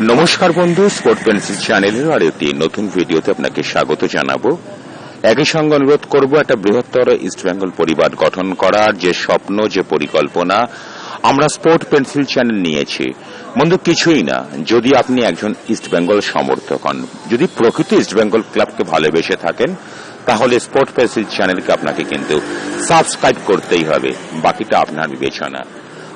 নমস্কার বন্ধু sport pencil চ্যানেলের আর একটি নতুন ভিডিওতে আপনাকে স্বাগত জানাব। একই সঙ্গে অনুরোধ করব, একটা বৃহত্তর ইস্টবেঙ্গল পরিবার গঠন করার যে স্বপ্ন, যে পরিকল্পনা আমরা স্পোর্ট পেন্সিল চ্যানেল নিয়েছি। বন্ধু, কিছুই না। যদি আপনি একজন ইস্টবেঙ্গল সমর্থক হন, যদি প্রকৃত ইস্টবেঙ্গল ক্লাবকে ভালোবেসে থাকেন, তাহলে স্পোর্ট পেন্সিল চ্যানেলকে আপনাকে কিন্তু সাবস্ক্রাইব করতেই হবে। বাকিটা আপনার বিবেচনা।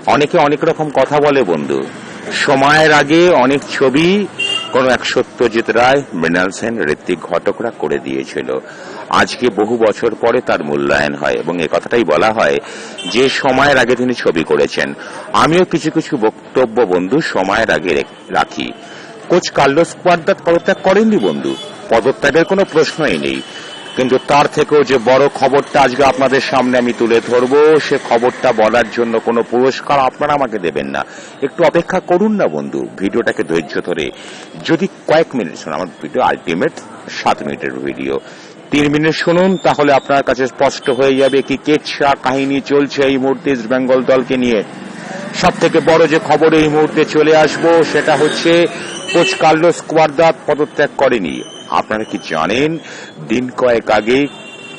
অনেকে অনেক রকম কথা বলে বন্ধু। সময়ের আগে অনেক ছবি কোন এক সত্যজিৎ রায়, মৃণাল সেন, ঋত্বিক ঘটকরা করে দিয়েছিল। আজকে বহু বছর পরে তার মূল্যায়ন হয় এবং এ কথাটাই বলা হয় যে সময়ের আগে তিনি ছবি করেছেন। আমিও কিছু কিছু বক্তব্য বন্ধু সময়ের আগে রাখি কোচ কার্লোস কোয়ার্দাত পদত্যাগ করেননি বন্ধু? পদত্যাগের কোনো প্রশ্নই নেই। কিন্তু তার থেকেও যে বড় খবরটা আজকে আপনাদের সামনে আমি তুলে ধরবো, সে খবরটা বলার জন্য কোনো পুরস্কার আপনারা আমাকে দেবেন না। একটু অপেক্ষা করুন না বন্ধু, ভিডিওটাকে ধৈর্য ধরে। যদি কয়েক মিনিট শুনুন, আমার ভিডিও আলটিমেট সাত মিনিটের ভিডিও। তিন মিনিট শুনুন, তাহলে আপনার কাছে স্পষ্ট হয়ে যাবে কি কেটসা কাহিনী চলছে এই মুহূর্তে ইস্ট বেঙ্গল দলকে নিয়ে। সব থেকে বড় যে খবর এই মুহূর্তে চলে আসব, সেটা হচ্ছে কোচ কার্লোস কোয়ার্দাত পদত্যাগ করেনি। আপনারা কি জানেন, দিন কয়েক আগে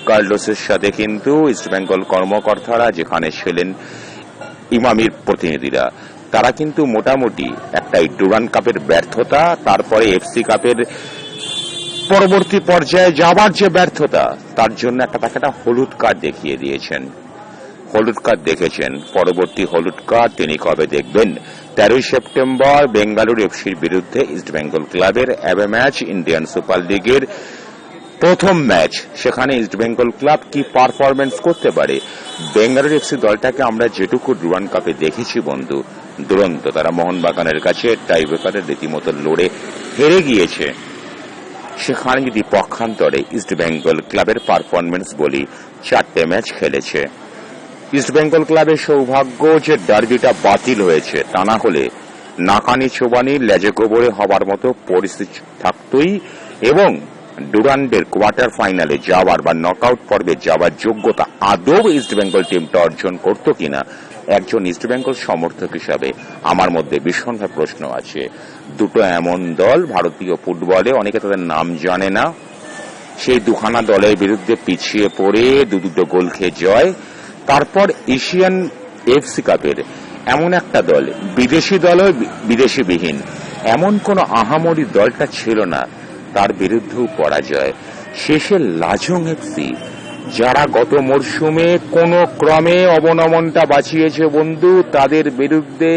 কার্লোসের সাথে কিন্তু ইস্টবেঙ্গল কর্মকর্তারা যেখানে ছিলেন, ইমামির প্রতিনিধিরা, তারা কিন্তু মোটামুটি একটা ডুরান কাপের ব্যর্থতা, তারপরে এফসি কাপের পরবর্তী পর্যায়ে যাবার যে ব্যর্থতা, তার জন্য একটা তাকে একটা হলুদ কার্ড দেখিয়ে দিয়েছেন। হলুদ কার্ড দেখেছেন, পরবর্তী হলুদ কার্ড তিনি কবে দেখবেন? তেরোই সেপ্টেম্বর বেঙ্গালুরু এফসির বিরুদ্ধে ইস্টবেঙ্গল ক্লাবের অ্যাবে ম্যাচ, ইন্ডিয়ান সুপার লিগের প্রথম ম্যাচ। সেখানে ইস্টবেঙ্গল ক্লাব কি পারফরমেন্স করতে পারে? বেঙ্গালুরু এফসি দলটাকে আমরা যেটুকু ডুরান কাপে দেখেছি, বন্ধু, দুরন্ত। তারা মোহনবাগানের কাছে টাইব্রেকারের রীতিমতো লড়ে হেরে গিয়েছে। সেখানে যদি পক্ষান্তরে ইস্টবেঙ্গল ক্লাবের পারফরমেন্স বলি, চারটে ম্যাচ খেলেছে। ইস্টবেঙ্গল ক্লাবের সৌভাগ্য যে ডার্বিটা বাতিল হয়েছে, তা না হলে নাকানি চোবানি, লেজে গোবরে হবার মতো পরিস্থিতি থাকতই এবং ডুরান্ডের কোয়ার্টার ফাইনালে যাওয়ার বা নকআউট পর্বে যাওয়ার যোগ্যতা আদৌ ইস্টবেঙ্গল টিমটা অর্জন করত কিনা, একজন ইস্টবেঙ্গল সমর্থক হিসাবে আমার মধ্যে ভীষণভাবে প্রশ্ন আছে। দুটো এমন দল, ভারতীয় ফুটবলে, অনেকে তাদের নাম জানে না, সেই দুখানা দলের বিরুদ্ধে পিছিয়ে পড়ে দু দুটো গোল খেয়ে জয় তারপর এশিয়ান এফসি কাপের এমন একটা দল, বিদেশি দলও বিদেশিবিহীন। এমন কোন আহামরি দলটা ছিল না, তার বিরুদ্ধেও পরাজয়। শেষে লাজং এফসি, যারা গত মরশুমে কোন ক্রমে অবনমনটা বাঁচিয়েছে বন্ধু, তাদের বিরুদ্ধে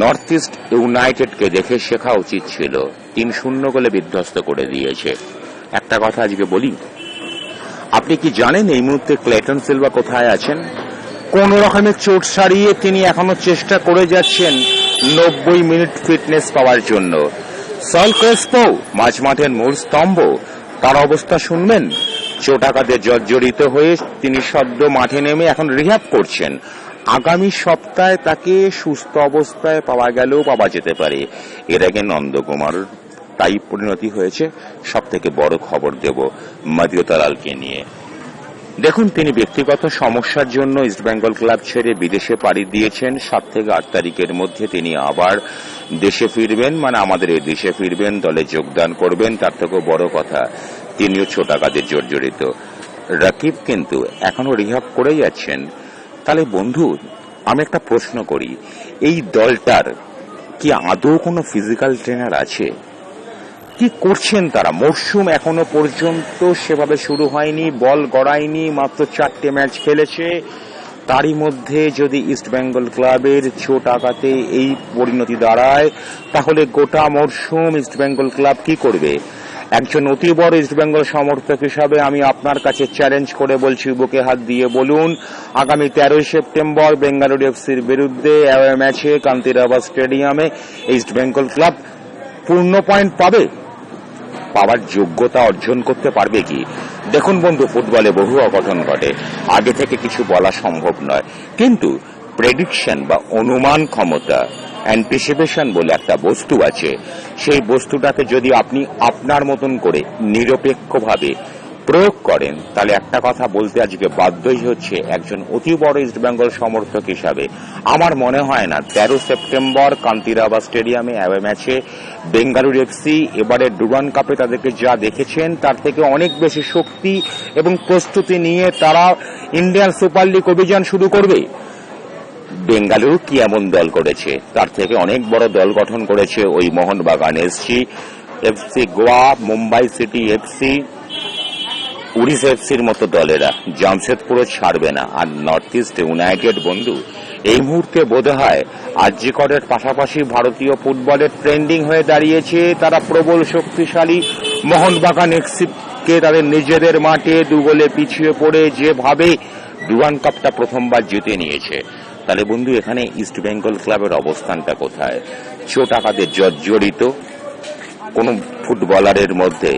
নর্থ ইস্ট ইউনাইটেডকে দেখে শেখা উচিত ছিল। তিন শূন্য গোলে বিধ্বস্ত করে দিয়েছে। একটা কথা আজকে বলি আপনি কি জানেন এই মুহূর্তে ক্লেটন সিলভা কোথায় আছেন? কোন রকমের চোট সারিয়ে তিনি এখনও চেষ্টা করে যাচ্ছেন নব্বই মিনিট ফিটনেস পাওয়ার জন্য। সল ক্রেসপো মাঝ মাঠের মূল স্তম্ভ, তার অবস্থা শুনবেন? চোটাকাতে জর্জরিত হয়ে তিনি সদ্য মাঠে নেমে এখন রিহ্যাব করছেন। আগামী সপ্তাহে তাকে সুস্থ অবস্থায় পাওয়া গেলেও পাওয়া যেতে পারে। এর আগে নন্দকুমার তাই পরিণতি হয়েছে। সব থেকে বড় খবর দেব মদিয়তালালকে নিয়ে। দেখুন, তিনি ব্যক্তিগত সমস্যার জন্য ইস্টবেঙ্গল ক্লাব ছেড়ে বিদেশে পাড়ি দিয়েছেন। সাত থেকে আট তারিখের মধ্যে তিনি আবার দেশে ফিরবেন মানে আমাদের এই দেশে ফিরবেন, দলে যোগদান করবেন। তার থেকেও বড় কথা, তিনিও ছোটা কাজে জর্জরিত। রাকিব কিন্তু এখনও রিহাব করেই যাচ্ছেন তাহলে বন্ধু, আমি একটা প্রশ্ন করি, এই দলটার কি আদৌ কোনো ফিজিক্যাল ট্রেনার আছে? কি করছেন তারা? মরশুম এখনও পর্যন্ত সেভাবে শুরু হয়নি, বল গড়ায়নি, মাত্র চারটে ম্যাচ খেলেছে। তারই মধ্যে যদি ইস্ট বেঙ্গল ক্লাবের চোট আঘাতে এই পরিণতি দাঁড়ায়, তাহলে গোটা মরশুম ইস্ট বেঙ্গল ক্লাব কি করবে? একজন অতি বড় ইস্ট বেঙ্গল সমর্থক হিসাবে আমি আপনার কাছে চ্যালেঞ্জ করে বলছি, বুকে হাত দিয়ে বলুন, আগামী তেরোই সেপ্টেম্বর বেঙ্গালুরু এফসির বিরুদ্ধে ম্যাচে কান্তিরাবা স্টেডিয়ামে ইস্ট বেঙ্গল ক্লাব পূর্ণ পয়েন্ট পাবে? পাওয়ার যোগ্যতা অর্জন করতে পারবে কি? দেখুন বন্ধু, ফুটবলে বহু অঘটন ঘটে। আগে থেকে কিছু বলা সম্ভব নয়। কিন্তু প্রেডিকশন বা অনুমান ক্ষমতা অ্যান্টিসিপেশন বলে একটা বস্তু আছে। সেই বস্তুটাকে যদি আপনি আপনার মতন করে নিরপেক্ষভাবে প্রয়োগ করেন, তাহলে একটা কথা বলতে আজকে বাধ্যই হচ্ছে একজন অতি বড় ইস্টবেঙ্গল সমর্থক হিসাবে। আমার মনে হয় না, তেরো সেপ্টেম্বর কান্তিরাবা স্টেডিয়ামে অ্যাওয়ে ম্যাচে বেঙ্গালুরু এফসি এবারে ডুবান কাপে তাদেরকে যা দেখেছেন, তার থেকে অনেক বেশি শক্তি এবং প্রস্তুতি নিয়ে তারা ইন্ডিয়ান সুপার লিগ অভিযান শুরু করবে। বেঙ্গালুরু কি এমন দল করেছে? তার থেকে অনেক বড় দল গঠন করেছে ওই মোহনবাগান এসছি FC Goa, Mumbai city FC Orissa এফসির মতো দলেরা জামশেদপুরও ছাড়বে না। আর নর্থ ইস্ট ইউনাইটেড বন্ধু, এই মুহূর্তে বোধ হয় আর্যিকরের পাশাপাশি ভারতীয় ফুটবলের ট্রেন্ডিং হয়ে দাঁড়িয়েছে তারা প্রবল শক্তিশালী। মোহনবাগান এক্সিপকে তাদের নিজেদের মাঠে দু গোলে পিছিয়ে পড়ে যেভাবে ডুরান কাপটা প্রথমবার জিতে নিয়েছে। তাহলে বন্ধু, এখানে ইস্ট বেঙ্গল ক্লাবের অবস্থানটা কোথায়? চোট আঘাতে জর্জরিত কোন ফুটবলারের মধ্যে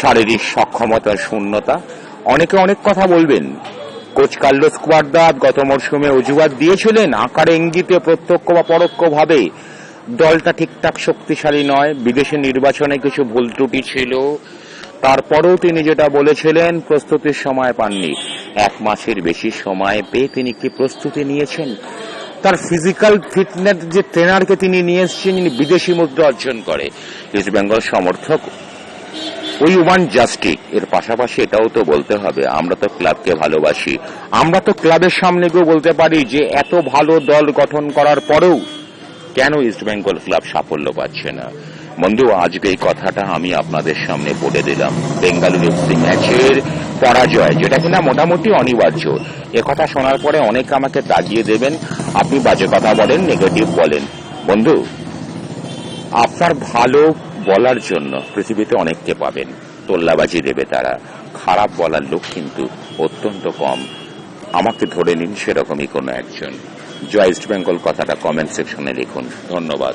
শারীরিক সক্ষমতার শূন্যতা। অনেকে অনেক কথা বলবেন। কোচ কার্লোস কুয়ারদাত গত মরশুমে অজুহাত দিয়েছিলেন, আকারে ইঙ্গিতে প্রত্যক্ষ বা পরোক্ষভাবে। দলটা ঠিকঠাক শক্তিশালী নয়, বিদেশি নির্বাচনে কিছু ভুল ত্রুটি ছিল। তারপরেও তিনি যেটা বলেছিলেন, প্রস্তুতির সময় পাননি। এক মাসের বেশি সময় পেয়ে তিনি কি প্রস্তুতি নিয়েছেন? তার ফিজিক্যাল ফিটনেস যে ট্রেনারকে তিনি নিয়ে এসেছেন বিদেশি মুদ্রা অর্জন করে। ইস্ট বেঙ্গল সমর্থক ওই ওয়ান জাস্টিক এর পাশাপাশি এটাও তো বলতে হবে, আমরা তো ক্লাবকে ভালোবাসি। আমরা তো ক্লাবের সামনে গিয়ে বলতে পারি যে, এত ভালো দল গঠন করার পরেও কেন ইস্ট বেঙ্গল ক্লাব সাফল্য পাচ্ছে না? বন্ধু, আজকে এই কথাটা আমি আপনাদের সামনে বলে দিলাম। বেঙ্গালুরু এফসি ম্যাচের পরাজয়, যেটা কিনা মোটামুটি অনিবার্য। এ কথা শোনার পরে অনেকে আমাকে দাগিয়ে দেবেন। আপনি বাজে কথা বলেন নেগেটিভ বলেন। বন্ধু, আপনার ভালো বলার জন্য পৃথিবীতে অনেককে পাবেন। তোল্লাবাজি দেবে তারা। খারাপ বলার লোক কিন্তু অত্যন্ত কম। আমাকে ধরে নিন সেরকমই কোনো একজন। জয় ইস্ট বেঙ্গল কথাটা কমেন্ট সেকশনে লিখুন। ধন্যবাদ।